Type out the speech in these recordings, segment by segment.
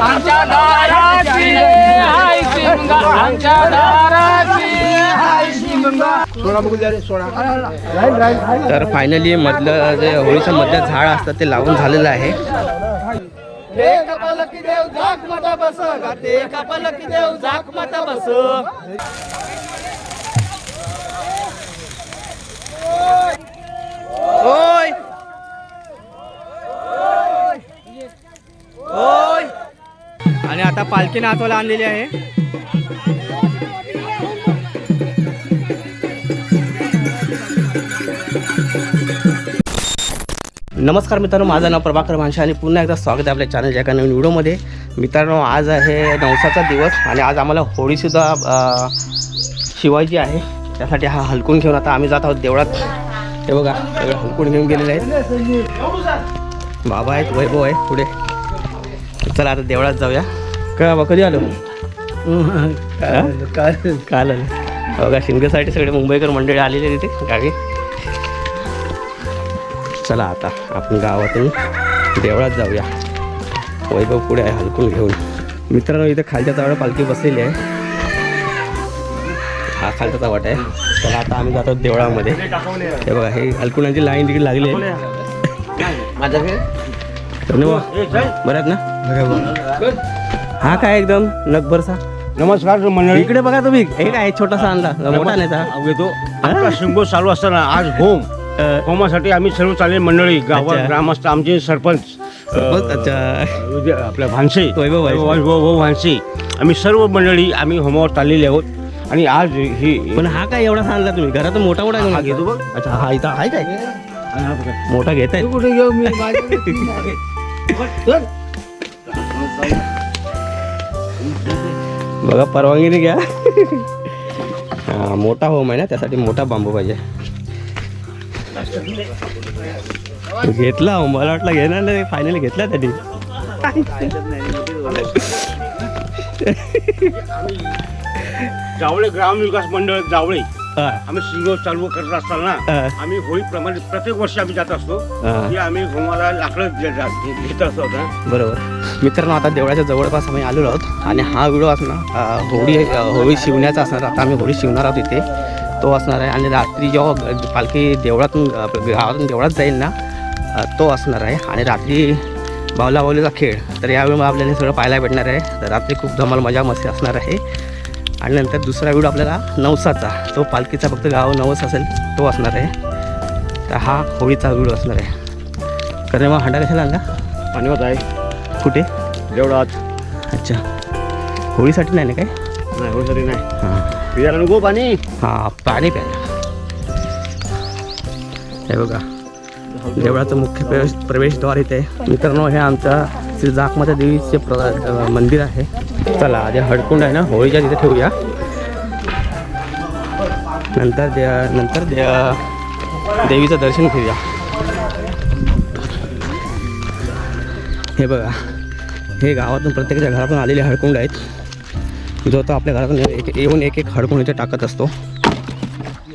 आमच्या दाराची. हाय शिमगा. आमच्या दाराची. हाय शिमगा. तर फायनली मधलं जे होळीचं मधलं झाड असतं ते लावून झालेलं आहे. कपालकी देव झाक मता बस. गाते कपालकी देव झाक मता बस. ओय. ओय. आणि आता पालखी नाचवायला आणलेली आहे. नमस्कार मित्रांनो माझं नाव प्रभाकर भानशा आणि पुन्हा एकदा स्वागत आहे आपल्या चॅनलच्या एका नवीन व्हिडिओमध्ये. मित्रांनो आज आहे नवसाचा दिवस आणि आज आम्हाला होळीसुद्धा शिवायची आहे. त्यासाठी हा हलकून घेऊन आता आम्ही जात आहोत देवळात. हे बघा एवढं हलकून घेऊन गेलेले आहेत. बाबा आहेत वैभव आहे पुढे. चला आता देवळात जाऊया. का बा कधी आलो? हा? काल. आलो. बघा शिंदेसाठी सगळे मुंबईकर मंडळी आलेले तिथे गावी? चला आता आपण गावातून देवळात जाऊया. वैभव पुढे आहे हलकून घेऊन. मित्रांनो इथे खालच्या चावड्या पालखी बसलेली आहे. हा खालचा चावट आहे. तर आता आम्ही जातो देवळामध्ये. हे बघा हे हलकुणाची लाईन तिकडे लागली आहे. माझ्या बरं आहेत ना? हा काय एकदम? नगभरसा नमस्कार मंडळी. इकडे बघा तुम्ही. हे काय छोटासा आणला मोठा नाही शिंगो चालू असताना आज होम. होमासाठी आम्ही सर्व चालले मंडळी गावात. ग्रामस्थ आमचे सरपंच सरपंच, अच्छा. अ, जे आपल्या भानसे वैभव भानसे. वैभव भाऊ भानसे. आम्ही सर्व मंडळी आम्ही होमावर चाललेले आहोत. आणि आज ही पण हा काय एवढा आणला तुम्ही? घरातून मोठा मोठा. घेतो बघ. अच्छा हा इथं आहे काय? मोठा घेत आहे कुठे घेऊ मी बघा परवानगी घ्या. मोठा होम आहे ना त्यासाठी मोठा बांबू पाहिजे. घेतला हो, मला वाटलं घेणार नाही फायनली घेतला त्यांनी. जावळे ग्राम विकास मंडळ जावळे. आम्ही शिंगो चालू करत असताना. आम्ही होळीप्रमाणे प्रत्येक वर्षी आम्ही जात असतो. हा. की आम्ही होमाला लाकडं घेत असतो बरोबर. मित्रांनो आता देवळाच्या जवळपास आम्ही आलेलो आहोत आणि हा व्हिडिओ असणार होळी होळी शिवण्याचा असणार. आता आम्ही होळी शिवणार आहोत इथे. तो असणार आहे आणि रात्री जेव्हा पालखी देवळातून गावातून देवळात जाईल ना तो असणार आहे. आणि रात्री बावला बावलीचा खेळ. तर यावेळी आपल्याला सगळं पाहायला भेटणार आहे. तर रात्री खूप धमाल मजा मस्ती असणार आहे. आणि नंतर दुसरा व्हिडिओ आपल्याला नवसाचा तो पालखीचा फक्त गाव नवस असेल तो असणार आहे. तर हा होळीचा व्हिडिओ असणार आहे. कारण मग हांडा कशाला आणला? पाणीवत आहे. कुठे? देवळात अच्छा. होळीसाठी नाही ना काय? नाही होळीसाठी नाही. हां. पियाला नको पाणी. हां पाणी प्यायला हे बघा. देवळाचं मुख्य प्रवेश प्रवेशद्वार इथे. मित्रांनो हे आमच्या श्री जाकमाता देवीचे प्र मंदिर आहे. चला आधी हडकुंड आहे ना? होळीच्या तिथे ठेवूया. नंतर द्या नंतर द्या देवीचं दर्शन घेऊया. हे बघा हे गावातून प्रत्येकाच्या घरातून आलेले हडकुंड आहेत. जो तो आपल्या घरातून एक येऊन एक एक हडकुंड इथे टाकत असतो.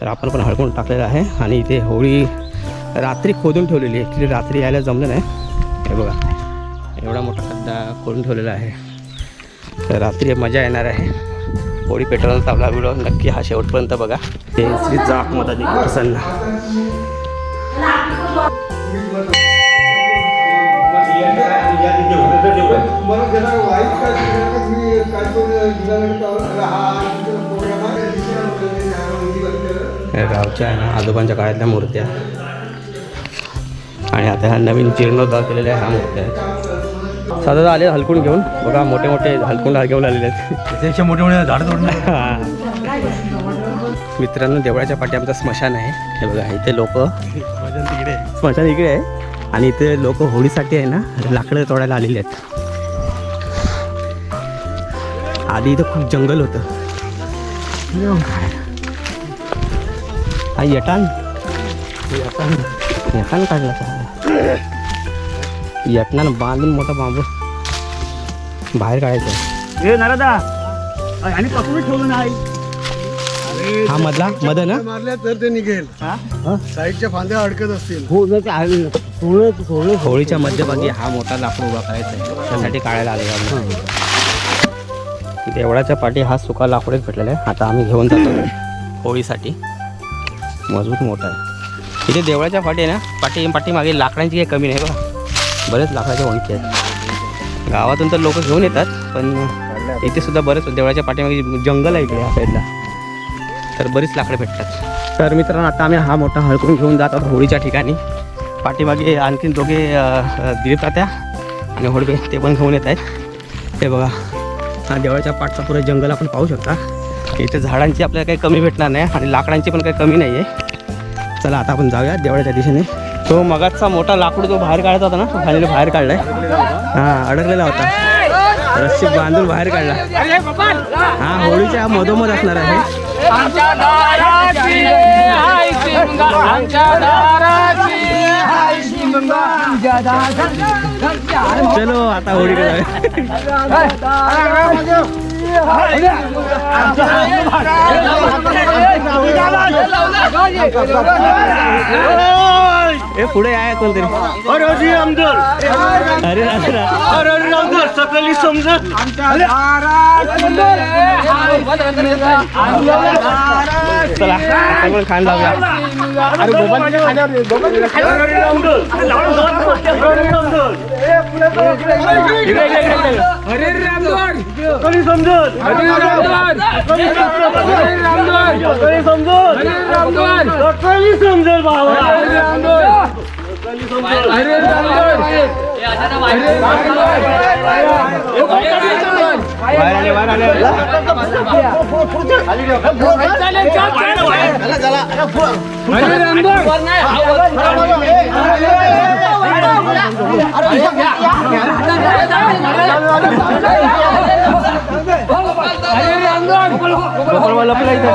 तर आपण पण हडकुंड टाकलेलं आहे आणि इथे होळी रात्री खोदून ठेवलेली आहे. ॲक्च्युली रात्री यायला जमलं नाही. हे बघा. एवढा मोठा खड्डा करून ठेवलेला आहे. तर रात्री मजा येणार आहे. होळी पेट्रोल आपला व्हिडिओ नक्की हा शेवटपर्यंत बघा. ते श्री जाक मदानी प्रसन्न. गावच्या आहे ना आजोबांच्या काळातल्या मूर्त्या. आणि आता ह्या नवीन जीर्णोद्धार केलेल्या ह्या मूर्त्या आहेत. साधा आले हलकून घेऊन. बघा मोठे मोठे हलकुंड घेऊन आलेले आहेत. मोठे मोठे झाड. मित्रांनो देवळाच्या पाठी आमचा स्मशान आहे. हे बघा इथे लोक तिकडे स्मशान इकडे आहे. आणि इथे लोक होळीसाठी आहे ना लाकडं तोडायला आलेले आहेत. आधी इथं खूप जंगल होतं. हा यटान यटान यटान काढला का यटनानं बांधून मोठा बांबू बाहेर काढायचं. हे नारदा. आणि पकडून ठेवलं नाही. हा मधला मध ना? मारल्या तर ते निघेल. साईडच्या फांद्या अडकत असतील. हो होळीच्या मध्यभागी हा मोठा लाकूड उभा करायचा आहे. त्यासाठी काढायला आले देवळाच्या पाठी हा सुका लाकडच भेटलेला आहे. आता आम्ही घेऊन जातो. होळीसाठी. मजबूत मोठा आहे. इथे देवळाच्या पाठी आहे ना? पाठी पाठीमागे लाकडांची काही कमी नाही बघा. बरेच लाकडाच्या वणकी आहेत. गावातून तर लोक घेऊन येतात पण इथे सुद्धा बरेच देवळाच्या पाठीमागे जंगल आहे इकडे या साईडला तर बरीच लाकडं भेटतात. तर मित्रांनो आता आम्ही हा मोठा हळकून घेऊन जात आहोत होळीच्या ठिकाणी. पाठीमागे आणखीन दोघे अ, दिलीप तात्या आणि होडबे ते पण घेऊन येत आहेत. ते बघा हा देवळाच्या पाठचा पुरा जंगल आपण पाहू शकता. इथे झाडांची आपल्याला काही कमी भेटणार नाही आणि लाकडांची पण काही कमी नाही आहे चला आता आपण जाऊया देवळाच्या दिशेने. तो मगाचा मोठा लाकूड जो बाहेर काढायचा होता ना तो खाली बाहेर काढलाय हां अडकलेला होता रस्सी बांधून बाहेर काढला हा होळीच्या मधोमध असणार आहे चलो आता होळी ए पुढे आहे कोणतरी. अरे आमदार. अरे अरे अरे. आमदार सकाळी समजत. चला आपण खाण लावूया. अरे गोपालच्या खाण्यावर अरे आमदार इकडे, इकडे, इकडे, इकडे. सकाळी समजत सकाळी समजत सकाळी समजत भावा बाहेर आले बाहेर आले गोपाळ लपला इथे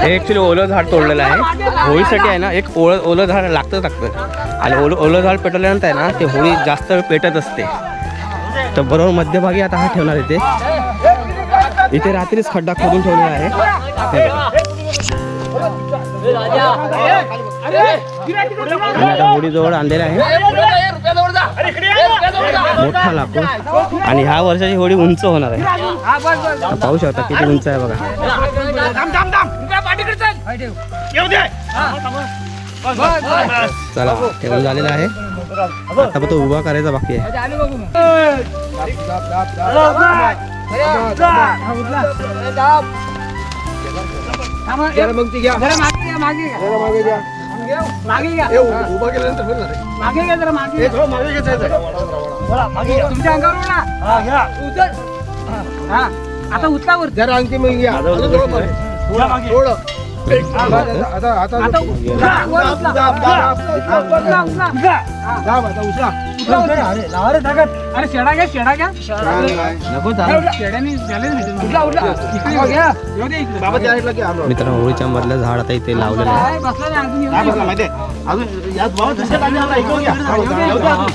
हे ॲक्च्युली ओलं झाड तोडलेलं आहे. होळीसाठी आहे ना एक ओलं ओलं झाड लागतं लागतं. आणि ओलं ओलं झाड पेटवल्यानंतर आहे ना ते होळी जास्त वेळ पेटत असते. तर बरोबर मध्यभागी आता हा ठेवणार इथे. इथे रात्रीच खड्डा खोदून ठेवलेला आहे. हे होळीजवळ आणलेला आहे मोठा लाकूड. आणि ह्या वर्षाची होळी उंच होणार आहे. पाहू शकता किती उंच आहे बघा. चला. ठेवून झालेला आहे. आता तो उभा करायचा बाकी आहे. हे उ- उभा केल्यानंतर होईल ना रे. हे थोडं मागे घ्यायचं आहे. आता उचलावर जरा आणखी मग या. अजून थोडं मागे. थोडं. आता आता आता आता उचला, वर उचला. दाब, दाब, दाब. उचला, उचला. दाब आता उचला. अरे शेडा घ्या शेडा घ्या नको शेड्याने झाले उठला उठला इकडे घ्या येऊ दे इकडे बाबा त्या साईडला घे, आलो. मित्रांनो होळीच्या मधलं झाड आता इथे लावलेलं आहे काय बसला नाही अजून येऊ दे. घे बाबा,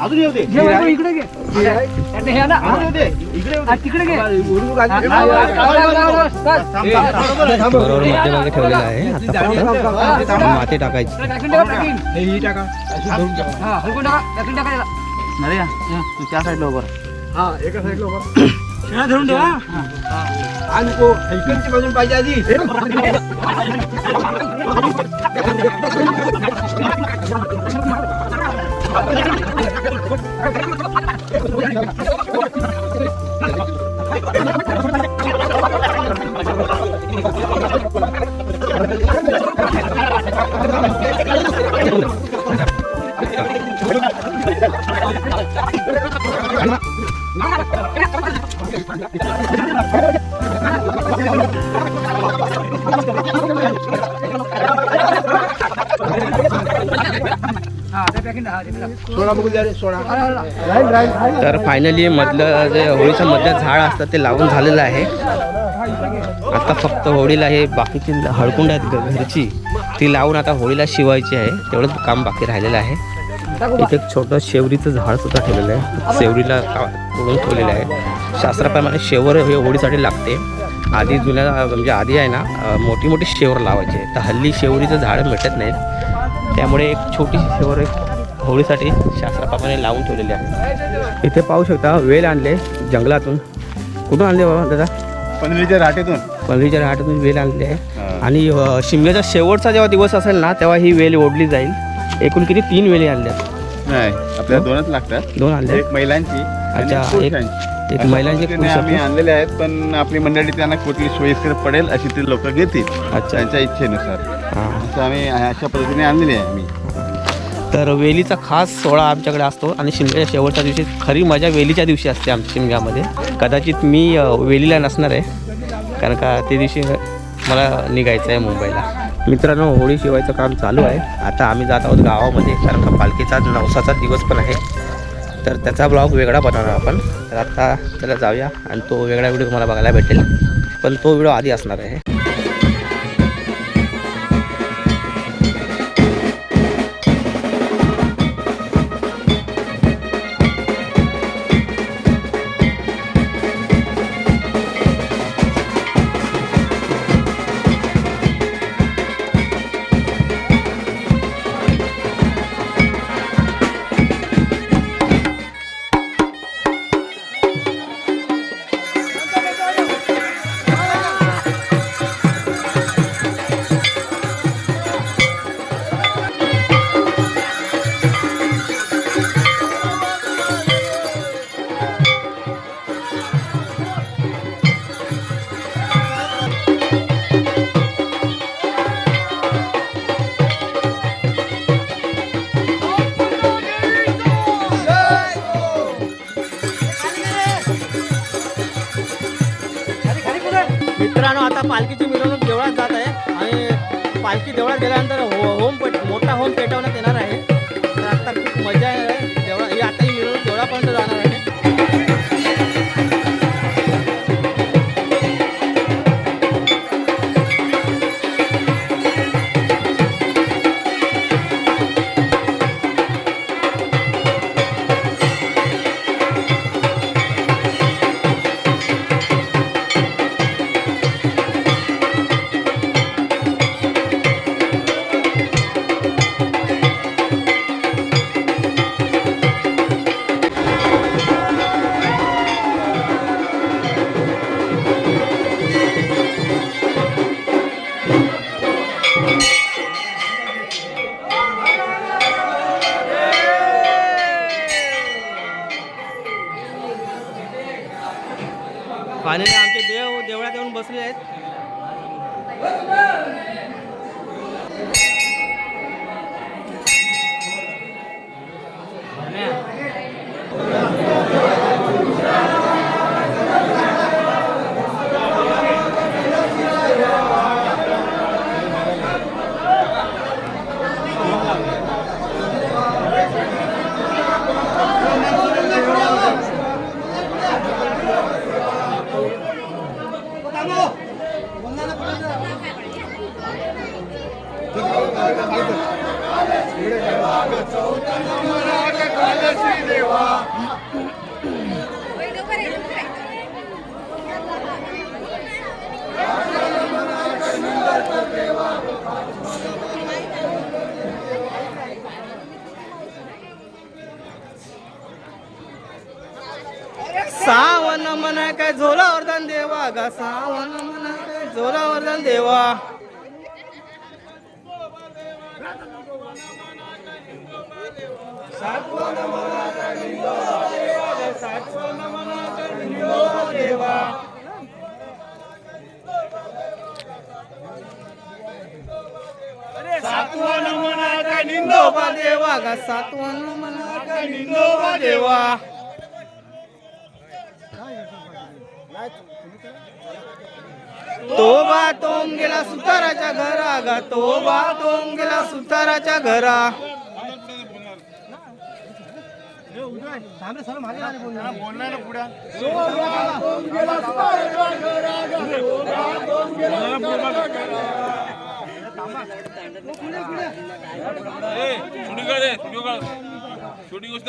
इकडे घे. आता हे ना हा, तिकडे घे. उडून हा, गाडी- हा, बस, बस, बस, बस. बरोबर मध्यभागी ठेवलेलं आहे. आता फक्त माती टाकायची. टाकून टाका, टाकीन. हे ही टाका. अशी धरून टाका. हा, हलकून टाका, टाकून टाका त्याला. हा, एका साईडला उभा. हा, द्या रे सोळा तर फायनली मधलं जे होळीचं मधलं झाड असतं ते लावून झालेलं आहे. आता फक्त होळीला हे बाकीची हळकुंड आहेत घरची ती लावून आता होळीला शिवायची आहे. तेवढंच काम बाकी राहिलेलं आहे. इथे एक छोटं शेवरीचं झाड सुद्धा ठेवलेलं आहे. शेवरीला तोडून ठेवलेलं आहे. शास्त्राप्रमाणे शेवर हे होळीसाठी लागते. आधी जुन्या म्हणजे आधी आहे ना मोठी मोठी शेवर लावायचे. तर हल्ली शेवरीचं झाड भेटत नाहीत. त्यामुळे एक छोटी शेवर एक होळीसाठी शास्त्राप्रमाणे लावून ठेवलेली आहे. इथे पाहू शकता वेल आणले जंगलातून. कुठून आणले बाबा दादा? पनवेलच्या राटेतून. पनवेलच्या हाटातून वेल आणली आहे. आणि शिमग्याचा शेवटचा जेव्हा दिवस असेल ना तेव्हा ही वेल ओढली जाईल. एकूण किती? तीन वेली आणल्या. नाही आपल्याला दोनच लागतात. दोन आणल्या? एक महिलांची अच्छा, एक महिलांची, आम्ही. आणलेले आहेत पण आपली मंडळी त्यांना कुठली सोयीस्कर पडेल अशी ते लोक घेतील. अच्छा. त्यांच्या इच्छेनुसार. हां आम्ही अशा पद्धतीने आणलेली आहे आम्ही. तर वेलीचा खास सोहळा आमच्याकडे असतो आणि शिमग्याच्या शेवटच्या दिवशी खरी मजा वेलीच्या दिवशी असते आमच्या शिमग्यामध्ये. कदाचित मी वेलीला नसणार आहे कारण का ते दिवशी मला निघायचं आहे मुंबईला. मित्रांनो होळी शिवायचं काम चालू आहे. आता आम्ही जात आहोत गावामध्ये कारण का पालखीचा नवसाचा दिवस पण आहे. तर त्याचा ब्लॉग वेगळा बनवणार आपण. तर आता त्याला जाऊया आणि तो वेगळा व्हिडिओ तुम्हाला बघायला भेटेल. पण तो व्हिडिओ आधी असणार आहे. मोठा होम पेटवण्यात येणार आहे. फायनली आमचे देव देवळात येऊन बसले आहेत सावन म्हणा काय झोला वरदान देवा गा सावन म्हणा काय झोला वरदान देवा निंदोबा देवा गा सातवन निंदोबा देवा. तोबा तोम गेला सुताराच्या घरा गा. तोबा तोम गेला सुताराच्या घरा. छोटी गोष्ट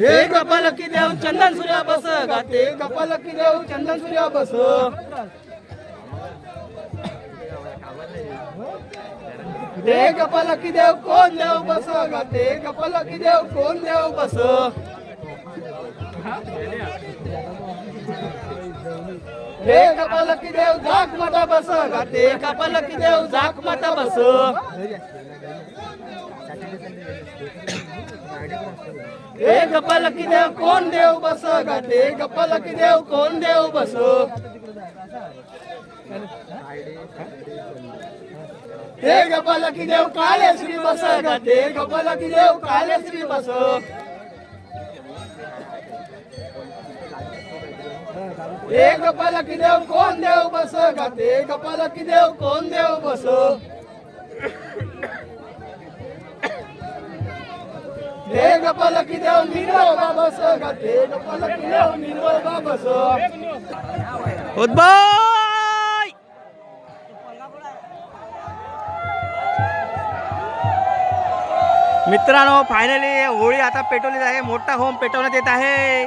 हे कपाल की देव चंदन सूर्या बस गाते कपाल की देव चंदन सूर्या बस टेक पलकी देव कोण देव बस? ग टेक पलकी देव कोण देव बस? टेक पलकी देव झाक मता बस? ग टेक पलकी देव झाक मटा बस? एक पलकी देव कोण देव बस? ग टेक पलकी देव कोण देव बस? हे कपाल की देव काले श्री बस गाते कपाल की देव काले श्री बस हे कपाल की देव कोण देव बस गाते कपाल की देव कोण देव बस हे कपाल की देव निर्मळ बाबस गाते कपाल की देव निर्मळ बाबस उद्भय मित्रांनो फायनली होळी आता पेटवली आहे मोठा होम पेटवण्यात येत आहे.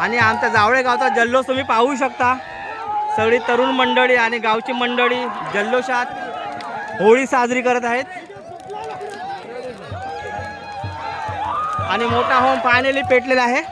आणि आमचा जावळे गावचा जल्लोष तुम्ही पाहू शकता. सगळी तरुण मंडळी आणि गावची मंडळी जल्लोषात होळी साजरी करत आहेत. आणि मोठा होम फायनली पेटलेला आहे.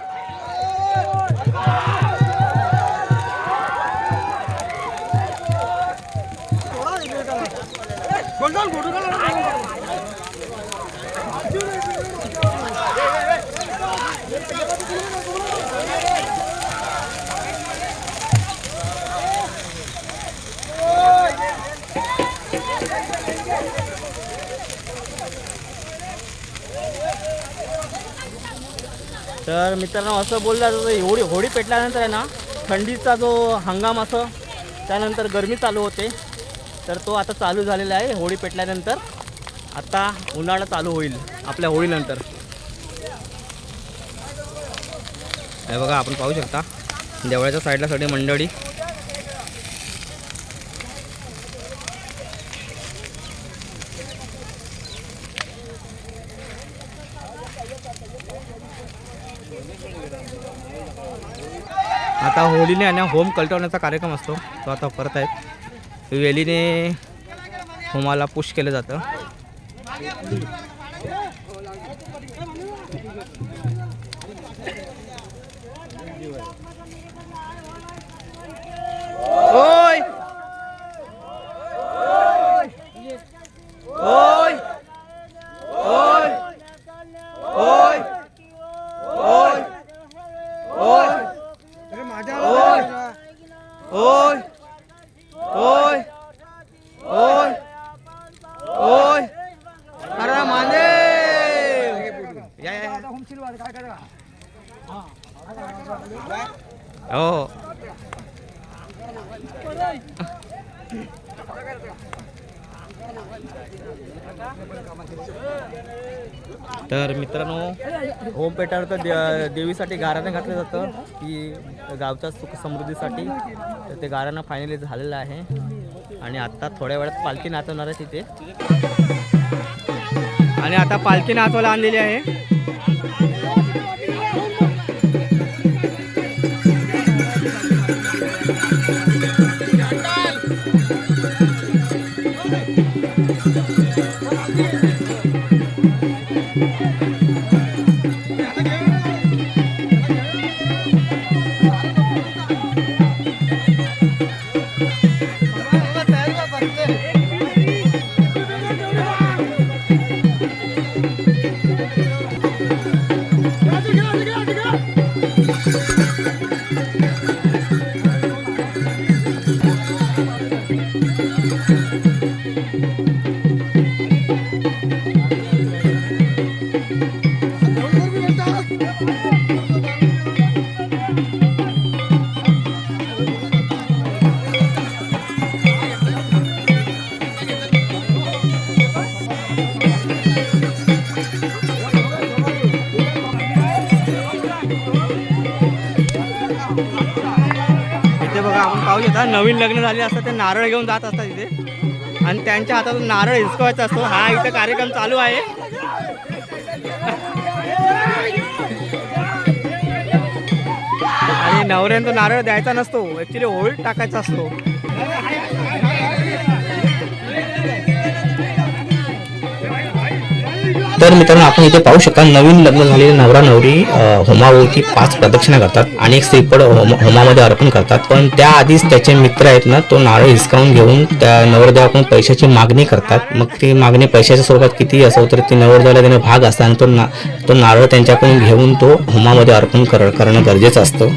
तर मित्रांनो असं बोललं जातं एवढी होळी पेटल्यानंतर आहे ना थंडीचा जो हंगाम असं त्यानंतर गरमी चालू होते. तर तो आता चालू झालेला आहे होळी पेटल्यानंतर. आता उन्हाळा चालू होईल आपल्या होळीनंतर. हे बघा आपण पाहू शकता. देवळाच्या साईडला सगळी मंडळी. आता होळीने आणि होम कलटवण्याचा कार्यक्रम असतो. तो आता परत आहेत वेलीने होमाला पुश केलं जातं. तर मित्रांनो होम पेटावर तर दे देवीसाठी गाराणं घातलं जातं. की गावच्या सुख समृद्धीसाठी. तर ते गाराणं फायनली झालेलं आहे. आणि आत्ता थोड्या वेळात पालखी नाचवणार आहे तिथे. आणि आता पालखी नाचवायला आणलेली आहे. असतात ते नारळ घेऊन जात असतात इथे. आणि त्यांच्या हातातून नारळ हिसकवायचा असतो. हा इथे कार्यक्रम चालू आहे. आणि नवऱ्यांचा तो नारळ द्यायचा नसतो. ऍक्च्युली होळी टाकायचा असतो. तर मित्रांनो आपण इथे पाहू शकता नवीन लग्न झालेले नवरा नवरी होमावरती पाच प्रदक्षिणा करतात आणि एक श्रीफळ होम होमामध्ये अर्पण करतात. पण त्याआधीच त्याचे मित्र आहेत ना तो नारळ हिसकावून घेऊन त्या नवरदेवाकडून पैशाची मागणी करतात. मग ती मागणी पैशाच्या स्वरूपात किती असो तर ती नवरदेवाला त्याने भाग असतात आणि तो ना तो नारळ त्यांच्याकडून घेऊन तो होमामध्ये अर्पण कर करणं गरजेचं असतं.